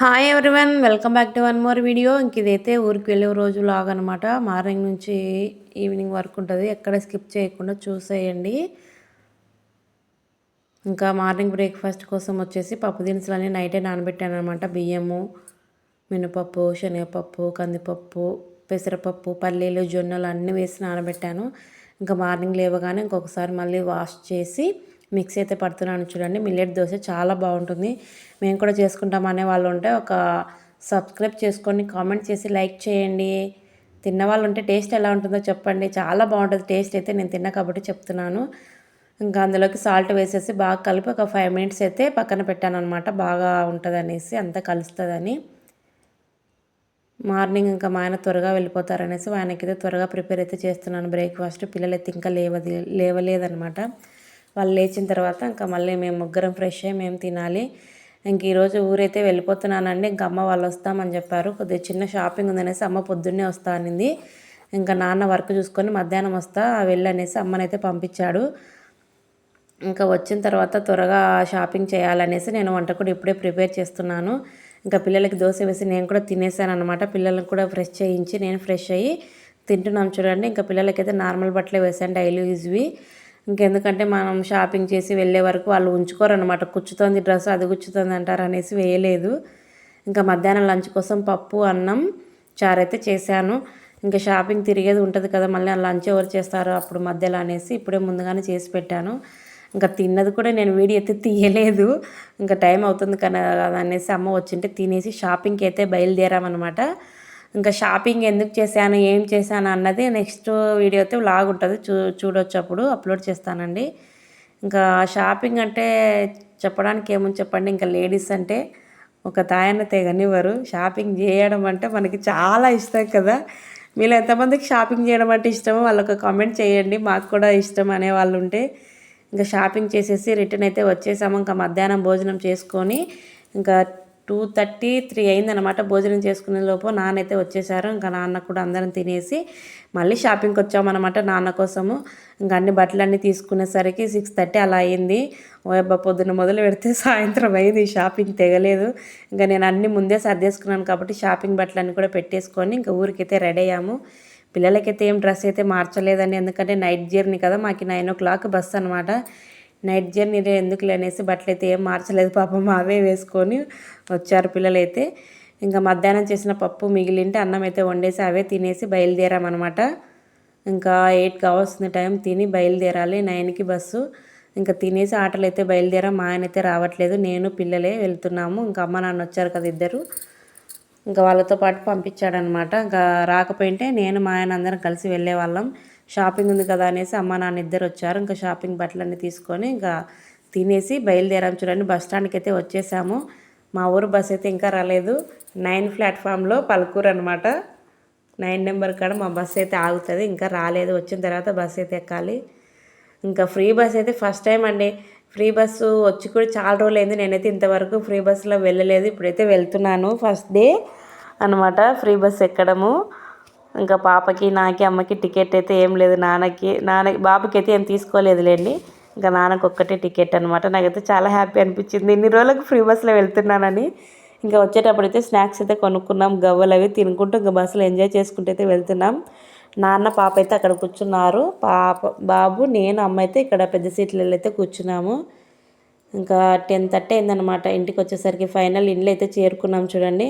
Hi everyone welcome back to one more video ఇంక ఇదైతే ఊరికి వెళ్ళే రోజు లాగ్ అనమాట మార్నింగ్ నుంచి ఈవినింగ్ వరకు ఉంటుంది. ఎక్కడ స్కిప్ చేయకుండా చూసేయండి. ఇంకా మార్నింగ్ బ్రేక్ఫాస్ట్ కోసం వచ్చేసి పప్పు దినుసులు అన్నీ నైటే నానబెట్టాను అనమాట బియ్యము మినపప్పు శనగపప్పు కందిపప్పు పెసరపప్పు పల్లీలు జొన్నలు అన్నీ వేసి నానబెట్టాను. ఇంకా మార్నింగ్ లేవగానే ఇంకొకసారి మళ్ళీ వాష్ చేసి మిక్సీ అయితే పడుతున్నాను చూడండి. మిల్లెట్ దోశ చాలా బాగుంటుంది. మేము కూడా చేసుకుంటాం అనే వాళ్ళు ఉంటే ఒక సబ్స్క్రైబ్ చేసుకొని కామెంట్ చేసి లైక్ చేయండి. తిన్న వాళ్ళు ఉంటే టేస్ట్ ఎలా ఉంటుందో చెప్పండి. చాలా బాగుంటుంది టేస్ట్ అయితే నేను తిన్నా కాబట్టి చెప్తున్నాను. ఇంకా అందులోకి సాల్ట్ వేసేసి బాగా కలిపి ఒక ఫైవ్ మినిట్స్ అయితే పక్కన పెట్టాను అనమాట బాగా ఉంటుంది అనేసి అంతా కలుస్తుందని. మార్నింగ్ ఇంకా మా ఆయన త్వరగా వెళ్ళిపోతారనేసి ఆయనకైతే త్వరగా ప్రిపేర్ అయితే చేస్తున్నాను. బ్రేక్ఫాస్ట్ పిల్లలు అయితే ఇంకా లేవది లేవలేదనమాట వాళ్ళు లేచిన తర్వాత ఇంకా మళ్ళీ మేము ముగ్గురం ఫ్రెష్ అయ్యి మేము తినాలి. ఇంక ఈరోజు ఊరైతే వెళ్ళిపోతున్నానండి. ఇంక అమ్మ వాళ్ళు వస్తామని చెప్పారు. కొద్దిగా చిన్న షాపింగ్ ఉందనేసి అమ్మ పొద్దున్నే వస్తా అనింది. ఇంకా నాన్న వర్క్ చూసుకొని మధ్యాహ్నం వస్తా వెళ్ళనేసి అమ్మనైతే పంపించాడు. ఇంకా వచ్చిన తర్వాత త్వరగా షాపింగ్ చేయాలనేసి నేను వంట కూడా ఇప్పుడే ప్రిపేర్ చేస్తున్నాను. ఇంకా పిల్లలకి దోశ వేసి నేను కూడా తినేసాను అనమాట పిల్లలకు కూడా ఫ్రెష్ చేయించి నేను ఫ్రెష్ అయ్యి తింటున్నాం చూడండి. ఇంకా పిల్లలకైతే నార్మల్ బట్టలే వేసాను. డైలీ యూజ్వి. ఇంకెందుకంటే మనం షాపింగ్ చేసి వెళ్ళే వరకు వాళ్ళు ఉంచుకోరు అనమాట డ్రెస్ అది కుచ్చుతోంది అంటారు అనేసి వేయలేదు. ఇంకా మధ్యాహ్నం లంచ్ కోసం పప్పు అన్నం చారైతే చేశాను. ఇంకా షాపింగ్ తిరిగేది ఉంటుంది కదా మళ్ళీ లంచ్ ఎవరు చేస్తారు అప్పుడు మధ్యలో అనేసి ఇప్పుడే ముందుగానే చేసి పెట్టాను. ఇంకా తిన్నది కూడా నేను వీడియో అయితే తీయలేదు. ఇంకా టైం అవుతుంది కదా అనేసి అమ్మ వచ్చింటే తినేసి షాపింగ్కి అయితే బయలుదేరామన్నమాట. ఇంకా షాపింగ్ ఎందుకు చేశాను ఏం చేశాను అన్నది నెక్స్ట్ వీడియో అయితే లాగ్ ఉంటుంది. చూ చూడొచ్చు అప్పుడు అప్లోడ్ చేస్తానండి. ఇంకా షాపింగ్ అంటే చెప్పడానికి ఏమని చెప్పండి. ఇంకా లేడీస్ అంటే ఒక తాయన్న తెగనివ్వరు. షాపింగ్ చేయడం అంటే మనకి చాలా ఇష్టం కదా. మీరు ఎంతమందికి షాపింగ్ చేయడం అంటే ఇష్టమో వాళ్ళొక కామెంట్ చేయండి. మాకు కూడా ఇష్టం అనే వాళ్ళు ఉంటే ఇంకా షాపింగ్ చేసేసి రిటర్న్ అయితే వచ్చేసాము. ఇంకా మధ్యాహ్నం భోజనం చేసుకొని ఇంకా టూ థర్టీ త్రీ అయిందనమాట భోజనం చేసుకునే లోపు నాన్నైతే వచ్చేసారు. ఇంకా నాన్న కూడా అందరం తినేసి మళ్ళీ షాపింగ్కి వచ్చామన్నమాట నాన్న కోసము. ఇంకా అన్ని బట్టలన్నీ తీసుకునేసరికి సిక్స్ థర్టీ అలా అయింది. ఓయబ్బ పొద్దున్న మొదలు పెడితే సాయంత్రం అయింది. షాపింగ్ తెగలేదు. ఇంకా నేను అన్ని ముందే సర్దేసుకున్నాను కాబట్టి షాపింగ్ బట్టలన్నీ కూడా పెట్టేసుకొని ఇంకా ఊరికైతే రెడీ అయ్యాము. పిల్లలకైతే ఏం డ్రెస్ అయితే మార్చలేదండి. ఎందుకంటే నైట్ జర్నీ కదా మాకు నైన్ ఓ క్లాక్ బస్ అనమాట నైట్ జర్నీ ఎందుకు లేనేసి బట్టలు అయితే ఏం మార్చలేదు పాపం అవే వేసుకొని వచ్చారు పిల్లలైతే. ఇంకా మధ్యాహ్నం చేసిన పప్పు మిగిలింటే అన్నం అయితే వండేసి అవే తినేసి బయలుదేరామన్నమాట. ఇంకా ఎయిట్ కావాల్సిన టైం తిని బయలుదేరాలి నైన్కి బస్సు. ఇంకా తినేసి ఆటలు అయితే బయలుదేరా మా ఆయన అయితే రావట్లేదు నేను పిల్లలే వెళ్తున్నాము. ఇంకా అమ్మ నాన్న వచ్చారు కదా ఇద్దరు. ఇంకా వాళ్ళతో పాటు పంపించాడనమాట. ఇంకా రాకపోయింటే నేను మా ఆయన అందరం కలిసి వెళ్ళే వాళ్ళం. షాపింగ్ ఉంది కదా అనేసి అమ్మ నాన్న ఇద్దరు వచ్చారు. ఇంకా షాపింగ్ బట్టలన్నీ తీసుకొని ఇంకా తినేసి బయలుదేరాం చూడండి. బస్ స్టాండ్కి అయితే వచ్చేసాము. మా ఊరు బస్ అయితే ఇంకా రాలేదు. నైన్ ప్లాట్ఫామ్లో పలుకూరు అనమాట నైన్ నెంబర్ కాడ మా బస్ అయితే ఆగుతుంది. ఇంకా రాలేదు. వచ్చిన తర్వాత బస్ అయితే ఎక్కాలి. ఇంకా ఫ్రీ బస్ అయితే ఫస్ట్ టైం అండి. ఫ్రీ బస్సు వచ్చి కూడా చాలా రోజులు అయింది నేనైతే ఇంతవరకు ఫ్రీ బస్సులో వెళ్ళలేదు. ఇప్పుడైతే వెళ్తున్నాను. ఫస్ట్ డే అనమాట ఫ్రీ బస్సు ఎక్కడము? ఇంకా పాపకి నాకి అమ్మకి టికెట్ అయితే ఏం లేదు. నాన్నకి నాన్న బాబుకి అయితే ఏం తీసుకోలేదులేండి ఇంకా నాన్నకు ఒక్కటే టికెట్ అనమాట నాకైతే చాలా హ్యాపీ అనిపించింది. ఇన్ని రోజులకు ఫ్రీ బస్సులో వెళ్తున్నానని. ఇంకా వచ్చేటప్పుడు అయితే స్నాక్స్ అయితే కొనుక్కున్నాం. గవ్వలు అవి తినుకుంటూ ఇంకా బస్సులో ఎంజాయ్ చేసుకుంటూ అయితే వెళ్తున్నాం. నాన్న పాప అయితే అక్కడ కూర్చున్నారు. పాప బాబు నేను అమ్మ అయితే ఇక్కడ పెద్ద సీట్లలో అయితే కూర్చున్నాము. ఇంకా టెన్ థర్టీ అయిందనమాట ఇంటికి వచ్చేసరికి ఫైనల్ ఇండ్లు అయితే చేరుకున్నాం చూడండి.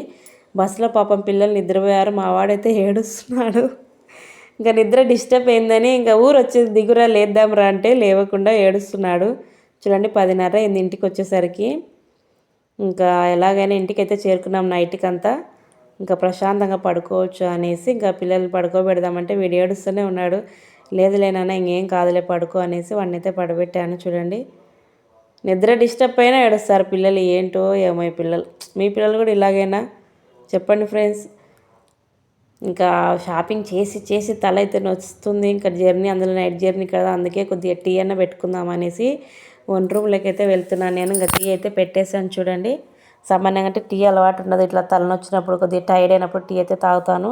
బస్సులో పాపం పిల్లలు నిద్రపోయారు. మా వాడైతే ఏడుస్తున్నాడు. ఇంకా నిద్ర డిస్టర్బ్ అయిందని ఇంకా ఊరు వచ్చేది దిగురా లేద్దాంరా అంటే లేవకుండా ఏడుస్తున్నాడు. చూడండి పదిన్నర అయింది ఇంటికి వచ్చేసరికి. ఇంకా ఎలాగైనా ఇంటికి అయితే చేరుకున్నాం నైట్కి అంతా. ఇంకా ప్రశాంతంగా పడుకోవచ్చు అనేసి ఇంకా పిల్లలు పడుకోబెడదామంటే వీడు ఏడుస్తూనే ఉన్నాడు. లేదు లేనన్నా ఇంకేం కాదులే పడుకో అనేసి వాడిని అయితే పడబెట్టాను చూడండి. నిద్ర డిస్టర్బ్ అయినా ఏడుస్తారు పిల్లలు. ఏంటో ఏమో పిల్లలు. మీ పిల్లలు కూడా ఇలాగైనా? చెప్పండి ఫ్రెండ్స్. ఇంకా షాపింగ్ చేసి చేసి తల అయితే నొస్తుంది. ఇంకా జర్నీ అందులో నైట్ జర్నీ కదా అందుకే కొద్దిగా టీ అన్న పెట్టుకుందాం అనేసి వన్ రూమ్లోకి అయితే వెళ్తున్నాను. నేను ఇంకా టీ అయితే పెట్టేసాను చూడండి. సామాన్యంగా అంటే టీ అలవాటు ఉండదు. ఇట్లా తలనొచ్చినప్పుడు కొద్దిగా టైర్డ్ అయినప్పుడు టీ అయితే తాగుతాను.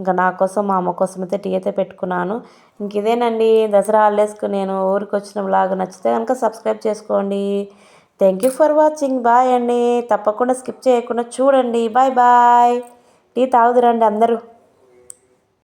ఇంకా నా కోసం మా అమ్మ కోసం అయితే టీ అయితే పెట్టుకున్నాను. ఇంక ఇదేనండి. దసరా హాలిడేస్కి నేను ఊరికి వచ్చిన లాగా నచ్చితే కనుక సబ్స్క్రైబ్ చేసుకోండి. Thank you for watching bye అండి. తప్పకుండా స్కిప్ చేయకుండా చూడండి. బాయ్ బాయ్ టీ తాగుదురండి అందరూ.